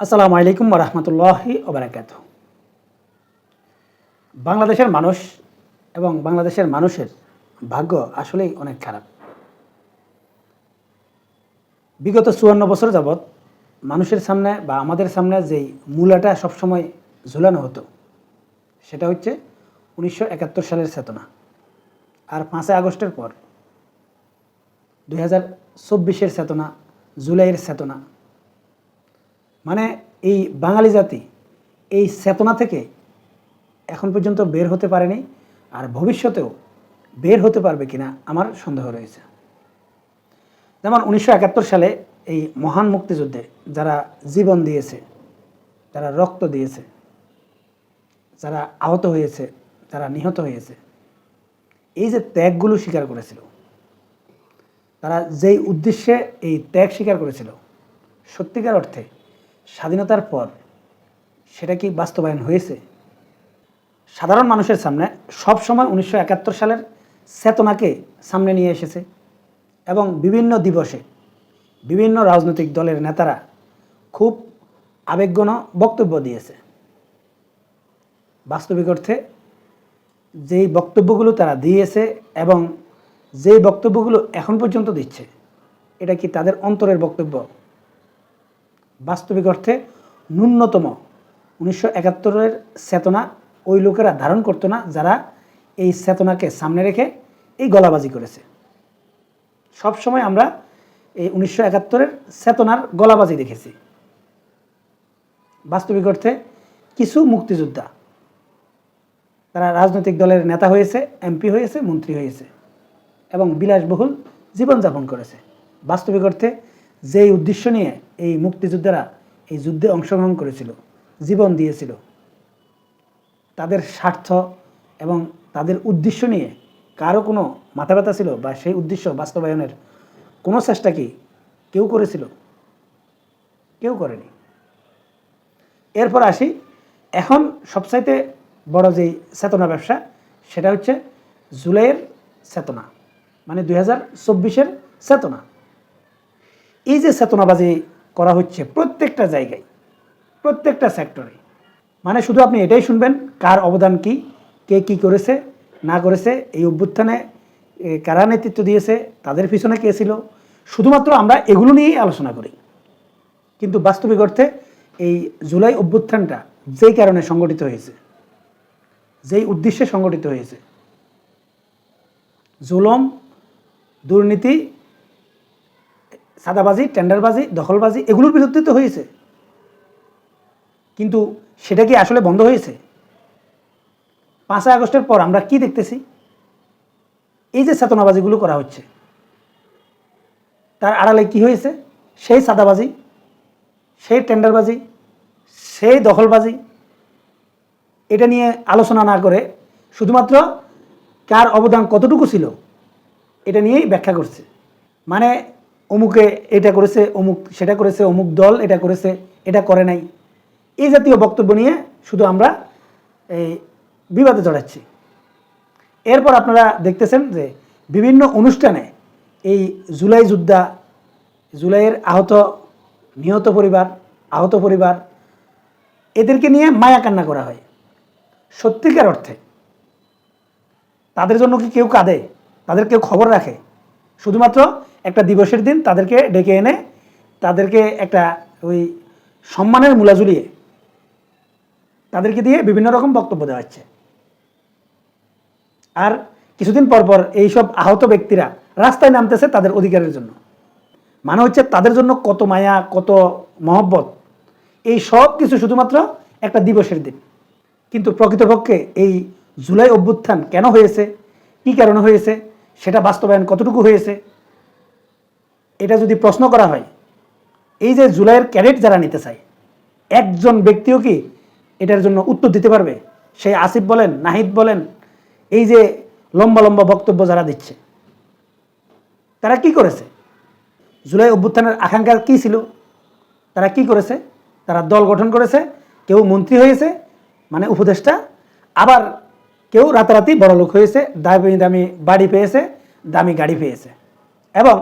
আসসালামু আলাইকুম রহমতুল্লাহি ওবরাকাত বাংলাদেশের মানুষ এবং বাংলাদেশের মানুষের ভাগ্য আসলেই অনেক খারাপ। বিগত চুয়ান্ন বছর যাবৎ মানুষের সামনে বা আমাদের সামনে যেই মূলাটা সবসময় ঝুলানো হতো, সেটা হচ্ছে উনিশশো একাত্তর সালের চেতনা। আর পাঁচই আগস্টের পর দুই হাজার চব্বিশের চেতনা, জুলাইয়ের চেতনা মানে এই বাঙালি জাতি এই চেতনা থেকে এখন পর্যন্ত বের হতে পারেনি আর ভবিষ্যতেও বের হতে পারবে কিনা আমার সন্দেহ রয়েছে। যেমন উনিশশো একাত্তর সালে এই মহান মুক্তিযুদ্ধে যারা জীবন দিয়েছে, যারা রক্ত দিয়েছে, যারা আহত হয়েছে, যারা নিহত হয়েছে, এই যে ত্যাগগুলো স্বীকার করেছিল, তারা যেই উদ্দেশ্যে এই ত্যাগ স্বীকার করেছিল, সত্যিকার অর্থে স্বাধীনতার পর সেটা কি বাস্তবায়ন হয়েছে? সাধারণ মানুষের সামনে সব সময় উনিশশো একাত্তর সালের চেতনাকে সামনে নিয়ে এসেছে এবং বিভিন্ন দিবসে বিভিন্ন রাজনৈতিক দলের নেতারা খুব আবেগঘন বক্তব্য দিয়েছে। বাস্তবিক অর্থে যেই বক্তব্যগুলো তারা দিয়েছে এবং যেই বক্তব্যগুলো এখন পর্যন্ত দিচ্ছে, এটা কি তাদের অন্তরের বক্তব্য? বাস্তবিক অর্থে ন্যূনতম উনিশশো একাত্তরের চেতনা ওই লোকেরা ধারণ করতো না যারা এই চেতনাকে সামনে রেখে এই গলাবাজি করেছে। সব সময় আমরা এই উনিশশো একাত্তরের চেতনার গলাবাজি দেখেছি। বাস্তবিক অর্থে কিছু মুক্তিযোদ্ধা, তারা রাজনৈতিক দলের নেতা হয়েছে, এমপি হয়েছে, মন্ত্রী হয়েছে এবং বিলাসবহুল জীবনযাপন করেছে। বাস্তবিক অর্থে যেই উদ্দেশ্য নিয়ে এই মুক্তিযোদ্ধারা এই যুদ্ধে অংশগ্রহণ করেছিল, জীবন দিয়েছিল, তাদের স্বার্থ এবং তাদের উদ্দেশ্য নিয়ে কারও কোনো মাথা ব্যথা ছিল বা সেই উদ্দেশ্য বাস্তবায়নের কোনো চেষ্টা কি কেউ করেছিল? কেউ করেনি। এরপর আসি, এখন সবচাইতে বড় যেই চেতনা ব্যবসা, সেটা হচ্ছে জুলাইয়ের চেতনা মানে দুই হাজার চব্বিশের চেতনা। এই যে চেতনাবাজি করা হচ্ছে প্রত্যেকটা জায়গায়, প্রত্যেকটা সেক্টরে মানে শুধু আপনি এটাই শুনবেন, কার অবদান কি, কে কি করেছে, না করেছে, এই অভ্যুত্থানে কারা নেতৃত্ব দিয়েছে, তাদের পিছনে কে ছিল, শুধুমাত্র আমরা এগুলো নিয়েই আলোচনা করি। কিন্তু বাস্তবিক অর্থে এই জুলাই অভ্যুত্থানটা যেই কারণে সংগঠিত হয়েছে, যেই উদ্দেশ্যে সংগঠিত হয়েছে, জুলম, দুর্নীতি সাদাবাজি টেন্ডারবাজি, দখলবাজি এগুলোর বিরুদ্ধে তো হয়েছে। কিন্তু সেটা কি আসলে বন্ধ হয়েছে? পাঁচই আগস্টের পর আমরা কি দেখতেছি? এই যে চেতনাবাজিগুলো করা হচ্ছে, তার আড়ালে কি হয়েছে? সেই সাদাবাজি সেই টেন্ডারবাজি, সেই দখলবাজি, এটা নিয়ে আলোচনা না করে শুধুমাত্র কার অবদান কতটুকু ছিল, এটা নিয়েই ব্যাখ্যা করছে। মানে অমুকে এটা করেছে, অমুক সেটা করেছে, অমুক দল এটা করেছে, এটা করে নাই। এই জাতীয় বক্তব্য নিয়ে শুধু আমরা এই বিবাদে জড়াচ্ছি। এরপর আপনারা দেখতেছেন যে বিভিন্ন অনুষ্ঠানে এই জুলাই যোদ্ধা, জুলাইয়ের আহত, নিহত পরিবার, আহত পরিবার, এদেরকে নিয়ে মায়া কান্না করা হয়। সত্যিকার অর্থে। তাদের জন্য কি কেউ কাঁদে? তাদের কেউ খবর রাখে? শুধুমাত্র একটা দিবসের দিন তাদেরকে ডেকে এনে তাদেরকে একটা ওই সম্মানের মূলা ঝুলিয়ে তাদেরকে দিয়ে বিভিন্ন রকম বক্তব্য দেওয়া হচ্ছে। আর কিছুদিন পর পর এইসব আহত ব্যক্তিরা রাস্তায় নামতেছে তাদের অধিকারের জন্য। মানে হচ্ছে তাদের জন্য কত মায়া, কত মহব্বত। এই সব কিছু শুধুমাত্র একটা দিবসের দিন। কিন্তু প্রকৃতপক্ষে এই জুলাই অভ্যুত্থান কেন হয়েছে? কী কারণে হয়েছে? সেটা বাস্তবায়ন কতটুকু হয়েছে? এটা যদি প্রশ্ন করা হয়, এই যে জুলাইয়ের ক্যাডেট যারা নিতে চায়, একজন ব্যক্তিও কি এটার জন্য উত্তর দিতে পারবে? সেই আসিফ বলেন, নাহিদ বলেন, এই যে লম্বা লম্বা বক্তব্য যারা দিচ্ছে, তারা কি করেছে? জুলাই অভ্যুত্থানের আকাঙ্ক্ষা কী ছিল? তারা কি করেছে? তারা দল গঠন করেছে, কেউ মন্ত্রী হয়েছে মানে উপদেষ্টা, আবার কেউ রাতারাতি বড় লোক হয়েছে, দামি দামি বাড়ি পেয়েছে, দামি গাড়ি পেয়েছে। এবং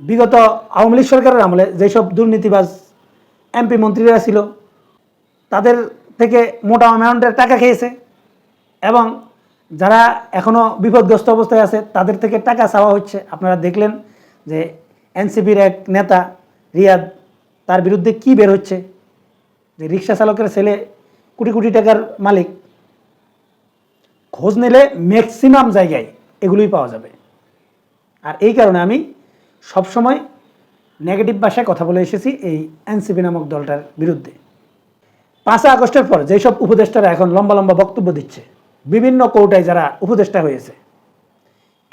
বিগত আওয়ামী লীগ সরকারের আমলে যেসব দুর্নীতিবাজ এমপি মন্ত্রীরা ছিল, তাদের থেকে মোটা অ্যামাউন্টের টাকা খেয়েছে। এবং যারা এখনও বিপদগ্রস্ত অবস্থায় আছে, তাদের থেকে টাকা চাওয়া হচ্ছে। আপনারা দেখলেন যে এনসিপির এক নেতা, রিয়াদ, তার বিরুদ্ধে কি বের হচ্ছে? যে রিক্সা চালকের ছেলে কোটি কোটি টাকার মালিক খোঁজ নিলে ম্যাক্সিমাম জায়গায় এগুলোই পাওয়া যাবে। আর এই কারণে আমি সবসময় নেগেটিভ ভাষায় কথা বলে এসেছি এই এনসিপি নামক দলটার বিরুদ্ধে। পাঁচই আগস্টের পর যেসব উপদেষ্টারা এখন লম্বা লম্বা বক্তব্য দিচ্ছে, বিভিন্ন কৌটায় যারা উপদেষ্টা হয়েছে,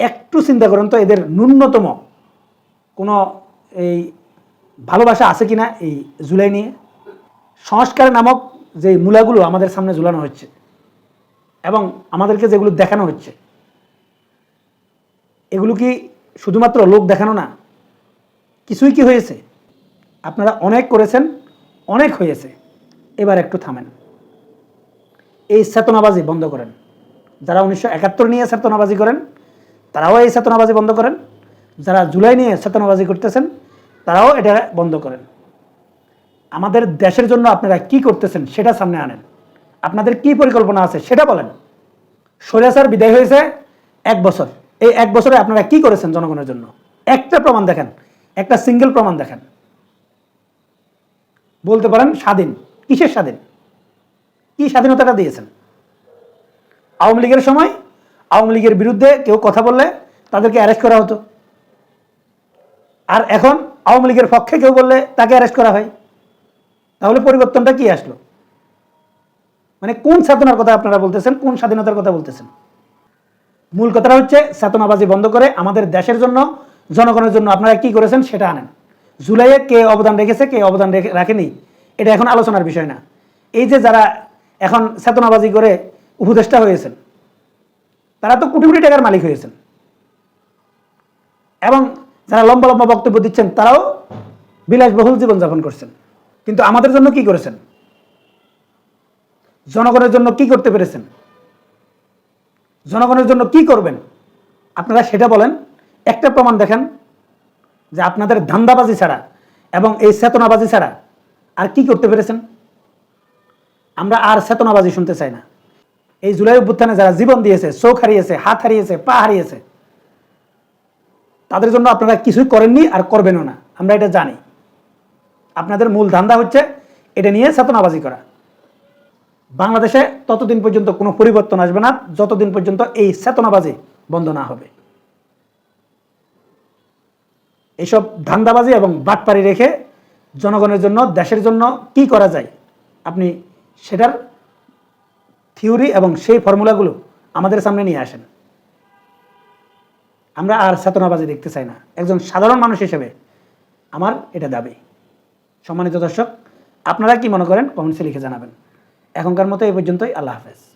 একটু চিন্তা করুন তো এদের ন্যূনতম কোনো এই ভালোবাসা আছে কি না এই জুলাই নিয়ে। সংস্কার নামক যে মূলাগুলো আমাদের সামনে ঝুলানো হচ্ছে এবং আমাদেরকে যেগুলো দেখানো হচ্ছে। এগুলো কি শুধুমাত্র লোক দেখানো না? কিছুই কি হয়েছে? আপনারা অনেক করেছেন, অনেক হয়েছে। এবার একটু থামেন। এই চেতনাবাজি বন্ধ করেন। যারা উনিশশো একাত্তর নিয়ে চেতনাবাজি করেন, তারাও এই চেতনাবাজি বন্ধ করেন। যারা জুলাই নিয়ে চেতনাবাজি করতেছেন, তারাও এটা বন্ধ করেন। আমাদের দেশের জন্য আপনারা কি করতেছেন, সেটা সামনে আনেন। আপনাদের কি পরিকল্পনা আছে সেটা বলেন। স্বৈরাচার বিদায় হয়েছে এক বছর। এই এক বছরে আপনারা কি করেছেন জনগণের জন্য? একটা প্রমাণ দেখেন, একটা সিঙ্গেল প্রমাণ দেখেন। বলতে পারেন স্বাধীন। কিসের স্বাধীন? কি স্বাধীনতাটা দিয়েছেন? আওয়ামী লীগের সময় আওয়ামী লীগের বিরুদ্ধে কেউ কথা বললে তাদেরকে অ্যারেস্ট করা হতো। আর এখন আওয়ামী লীগের পক্ষে কেউ বললে তাকে অ্যারেস্ট করা হয়। তাহলে পরিবর্তনটা কি আসলো? মানে কোন চেতনার কথা আপনারা বলতেছেন, কোন স্বাধীনতার কথা বলতেছেন? মূল কথাটা হচ্ছে চেতনাবাজি বন্ধ করে আমাদের দেশের জন্য, জনগণের জন্য আপনারা কি করেছেন সেটা আনেন। জুলাইয়ে কে অবদান রেখেছে, কে অবদান রেখে রাখেনি, এটা এখন আলোচনার বিষয় না। এই যে যারা এখন চেতনাবাজি করে উপদেষ্টা হয়েছেন, তারা তো কোটি কোটি টাকার মালিক হয়েছেন। এবং যারা লম্বা লম্বা বক্তব্য দিচ্ছেন, তারাও বিলাসবহুল জীবনযাপন করছেন। কিন্তু আমাদের জন্য কি করেছেন? জনগণের জন্য কি করতে পেরেছেন? জনগণের জন্য কি করবেন? আপনারা সেটা বলেন। একটা প্রমাণ দেখেন যে আপনাদের ধান্দাবাজি ছাড়া এবং এই চেতনাবাজি ছাড়া আর কি করতে পেরেছেন? আমরা আর চেতনাবাজি শুনতে চাই না। এই জুলাই অভ্যুত্থানে যারা জীবন দিয়েছে, চোখ হারিয়েছে, হাত হারিয়েছে, পা হারিয়েছে, তাদের জন্য আপনারা কিছুই করেননি আর করবেনও না। আমরা এটা জানি। আপনাদের মূল ধান্দা হচ্ছে এটা নিয়ে চেতনাবাজি করা। বাংলাদেশে ততদিন পর্যন্ত কোনো পরিবর্তন আসবে না, যতদিন পর্যন্ত এই চেতনাবাজি বন্ধ না হবে। এইসব ধান্দাবাজি এবং বাটপারি রেখে জনগণের জন্য, দেশের জন্য কি করা যায়? আপনি সেটার থিওরি এবং সেই ফর্মুলাগুলো আমাদের সামনে নিয়ে আসেন। আমরা আর চেতনাবাজি দেখতে চাই না। একজন সাধারণ মানুষ হিসেবে আমার এটা দাবি। সম্মানিত দর্শক, আপনারা কি মনে করেন? কমেন্টসে লিখে জানাবেন। এখনকার মতো এই পর্যন্তই আল্লাহ হাফেজ